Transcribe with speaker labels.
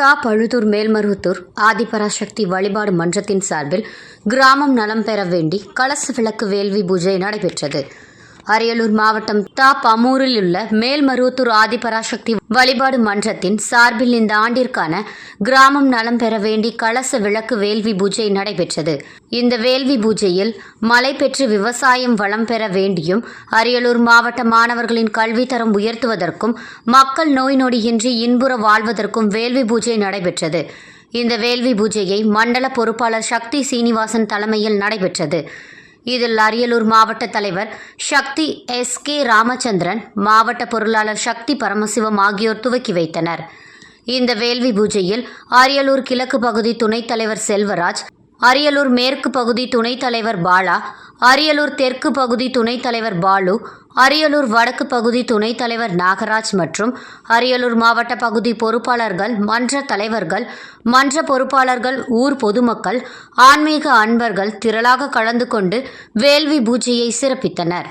Speaker 1: தா பழுதூர் மேல்மருவத்தூர் ஆதிபராசக்தி வழிபாடு மன்றத்தின் சார்பில் கிராமம் நலம் பெற வேண்டி கலச விளக்கு வேள்வி பூஜை நடைபெற்றது. அரியலூர் மாவட்டம் தாப்பமூரில் உள்ள மேல்மருவத்தூர் ஆதிபராசக்தி வழிபாடு மன்றத்தின் சார்பில் இந்த ஆண்டிற்கான கிராமம் நலம் பெற வேண்டி கலச விளக்கு வேள்வி பூஜை நடைபெற்றது. இந்த வேள்வி பூஜையில் மழை பெற்று விவசாயம் வளம் பெற வேண்டியும் அரியலூர் மாவட்ட மாணவர்களின் கல்வித்தரம் உயர்த்துவதற்கும் மக்கள் நோய் நொடியின்றி இன்புற வாழ்வதற்கும் வேள்வி பூஜை நடைபெற்றது. இந்த வேள்வி பூஜையை மண்டல பொறுப்பாளர் சக்தி சீனிவாசன் தலைமையில் நடைபெற்றது. இதில் அரியலூர் மாவட்ட தலைவர் சக்தி எஸ் கே ராமச்சந்திரன் மாவட்ட பொருளாளர் சக்தி பரமசிவம் ஆகியோர் துவக்கி வைத்தனர். இந்த வேள்வி பூஜையில் அரியலூர் கிழக்கு பகுதி துணைத் தலைவர் செல்வராஜ் அரியலூர் மேற்கு பகுதி துணைத் தலைவர் பாலா அரியலூர் தெற்கு பகுதி துணைத் தலைவர் பாலு அரியலூர் வடக்கு பகுதி துணைத் தலைவர் நாகராஜ் மற்றும் அரியலூர் மாவட்ட பகுதி பொறுப்பாளர்கள் மன்ற தலைவர்கள் மன்ற பொறுப்பாளர்கள் ஊர் பொதுமக்கள் ஆன்மீக அன்பர்கள் திரளாக கலந்து கொண்டு வேள்வி பூஜையை சிறப்பித்தனர்.